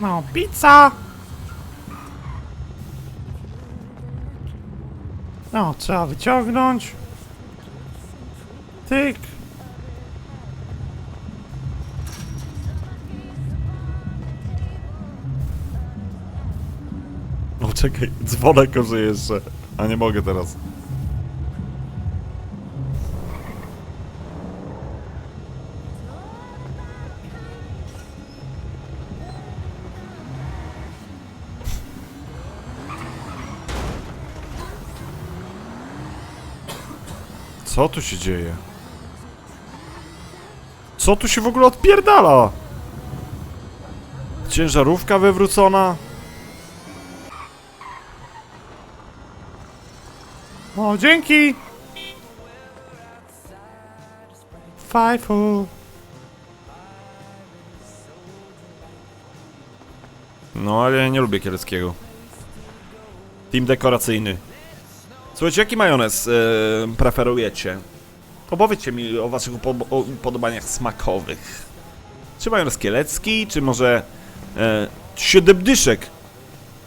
No, pizza! No, trzeba wyciągnąć. Tyk. No czekaj, dzwonek korzy jeszcze. A nie mogę teraz. Co tu się dzieje? Co tu się w ogóle odpierdala? Ciężarówka wywrócona? O, dzięki! Fajfu. No, ale ja nie lubię kieleckiego. Team dekoracyjny. Słuchajcie, jaki majonez e, preferujecie? Opowiedzcie mi o waszych upo- o upodobaniach smakowych. Czy majonez kielecki, czy może e, siedem dyszek?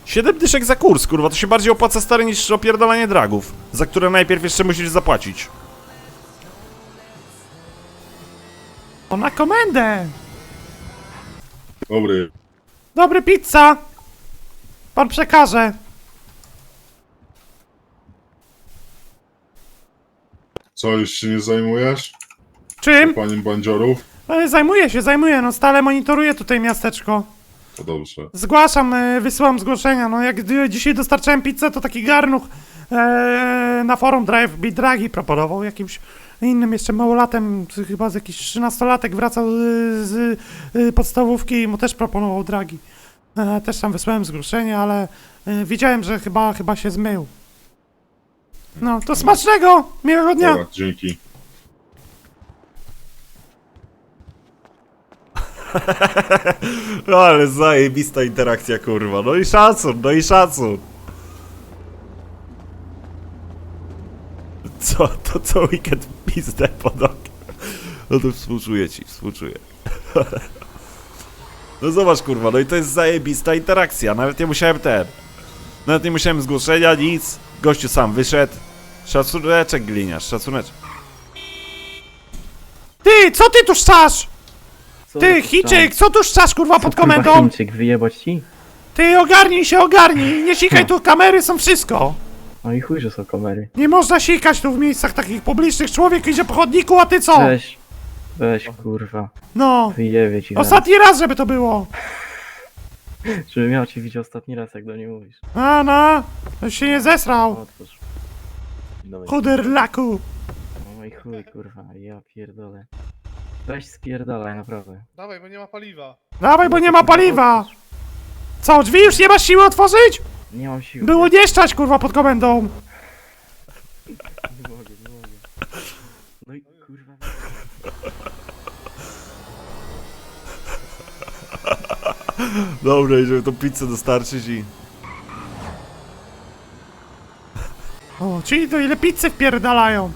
Siedem dyszek za kurs, kurwa, to się bardziej opłaca stary niż opierdolanie dragów, za które najpierw jeszcze musisz zapłacić. O, na komendę! Dobry. Dobry pizza! Pan przekaże. Co, już się nie zajmujesz? Czym? Panie bandziorów? E, Zajmuję się, zajmuję, no stale monitoruję tutaj miasteczko. To dobrze. Zgłaszam, e, wysyłam zgłoszenia, no jak d- dzisiaj dostarczałem pizzę, to taki garnuch e, na forum Drive Beat Dragi proponował jakimś innym jeszcze małolatem, z- chyba z jakiś 13-latek wracał z, z e, podstawówki i mu też proponował dragi. E, też tam wysłałem zgłoszenie, ale e, widziałem, że chyba, chyba się zmył. No, to smacznego! Miłego dnia! Dobra, dzięki. No ale zajebista interakcja, kurwa. No i szacun, no i szacun. Co, to co weekend pizdę pod okiem. No to współczuję ci, współczuję. No zobacz, kurwa, no i to jest zajebista interakcja. Nawet nie musiałem ten. Nawet nie musiałem zgłoszenia, nic. Gościu sam wyszedł. Szacuneczek gliniarz, szacuneczek. Ty, co ty tu szczasz? Co Ty, za Chiczyk, co tu szczasz, kurwa, pod komendą? Chińczyk, wyjebać ci? Ty, ogarnij się, ogarnij! Nie sikaj, tu kamery są wszystko! No i chuj, że są kamery. Nie można sikać tu w miejscach takich publicznych. Człowiek idzie po chodniku, a ty co? Weź, weź kurwa, No. wyjebie ci zaraz. Ostatni raz, żeby to było. Żebym miał cię widział ostatni raz, jak do niej mówisz. A no, to się nie zesrał. Otwórz. Dawaj. Chuderlaku. No i chuj, kurwa, ja pierdolę. Weź spierdalaj, naprawdę. Dawaj, bo nie ma paliwa. Dawaj, bo nie ma paliwa. Co, drzwi już nie masz siły otworzyć? Nie mam siły. Było nie szczać, kurwa, pod komendą. Nie mogę, nie mogę. No i kurwa. Dobra, i żeby tą pizzę dostarczyć i... O, czyli to ile pizzy wpierdalają.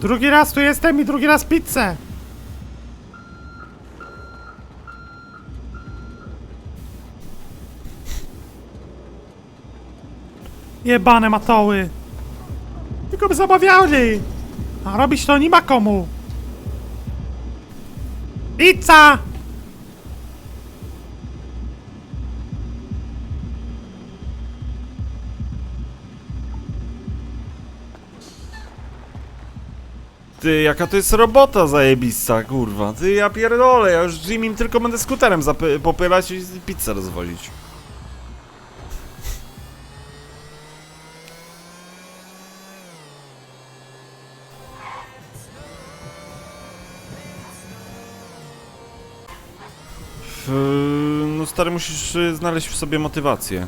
Drugi raz tu jestem i drugi raz pizzę. Jebane matoły. Tylko by zabawiali. A robić to nie ma komu. Pizza! Ty, jaka to jest robota zajebista, kurwa. Ty, ja pierdolę, ja już Jimmy tylko będę skuterem popylać i pizzę rozwozić. F- No stary, musisz y, znaleźć w sobie motywację.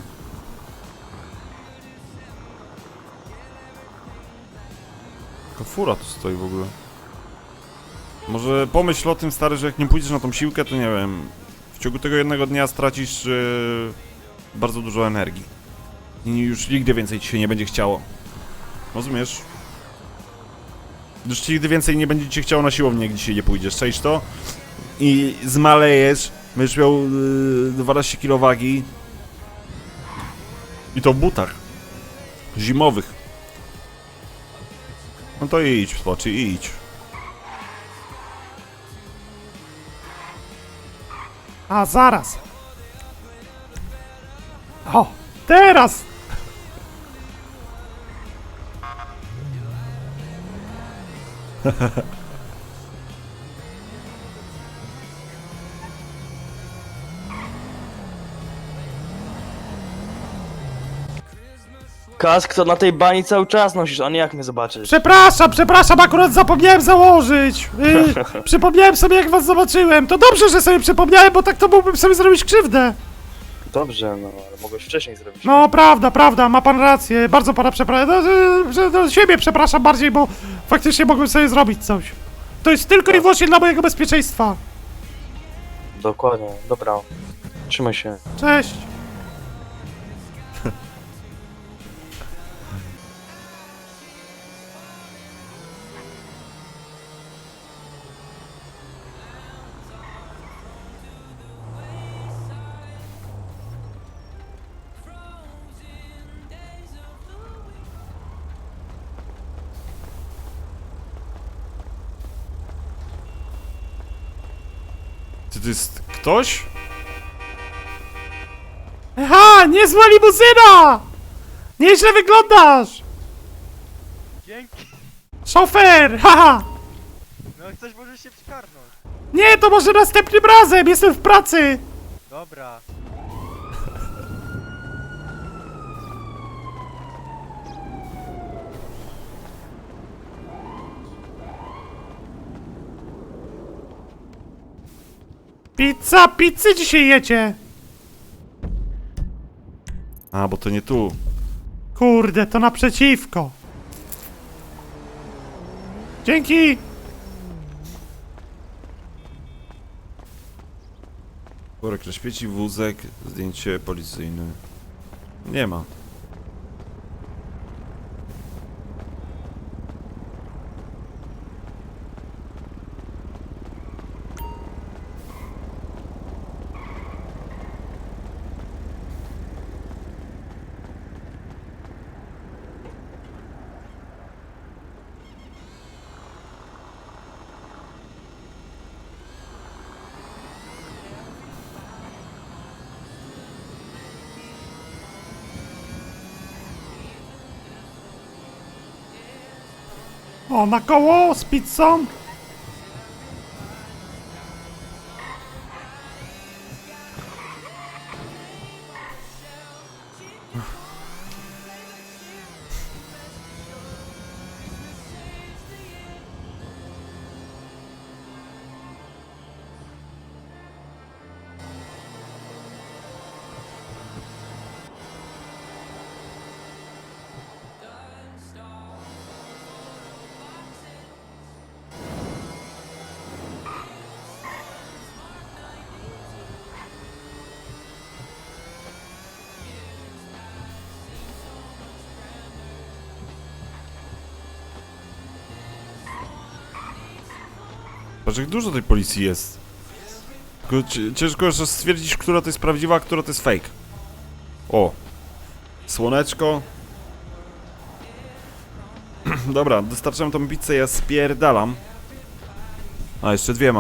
Fura tu stoi w ogóle. Może pomyśl o tym, stary, że jak nie pójdziesz na tą siłkę, to nie wiem. W ciągu tego jednego dnia stracisz yy, bardzo dużo energii. I już nigdy więcej ci się nie będzie chciało. Rozumiesz? Już nigdy więcej nie będzie ci się chciało na siłownię, jak dzisiaj nie pójdziesz. Czaisz to? I zmalejesz Będziesz miał yy, 12 kg wagi. I to w butach. Zimowych. No to idź, spoczy, idź. A zaraz. O, teraz! Kask to na tej bani cały czas nosisz, a nie jak mnie zobaczysz. Przepraszam, przepraszam, akurat zapomniałem założyć. Yy, przypomniałem sobie, jak was zobaczyłem. To dobrze, że sobie przypomniałem, bo tak to mógłbym sobie zrobić krzywdę. Dobrze, no ale mogłeś wcześniej zrobić. No, prawda, prawda, ma pan rację. Bardzo pana przepraszam. No, że- że do siebie przepraszam bardziej, bo faktycznie mogłem sobie zrobić coś. To jest tylko i wyłącznie dla mojego bezpieczeństwa. Dokładnie, dobra. Trzymaj się. Cześć. Czy to jest ktoś? Aha, niezła limuzyna! Nieźle wyglądasz! Dzięki. Szofer, haha! No jak coś możesz się przykarnąć. Nie, to może następnym razem, jestem w pracy! Dobra. Pizza, pizzy dzisiaj jecie! A, bo to nie tu. Kurde, to naprzeciwko. Dzięki! Worek na świeci, wózek, zdjęcie policyjne. Nie ma. お腹をスピッツさん Patrz, jak dużo tej policji jest. Tylko ci- ciężko jeszcze stwierdzić, która to jest prawdziwa, a która to jest fake. O. Słoneczko. Dobra, dostarczam tą pizzę, ja spierdalam. A, jeszcze dwie mam.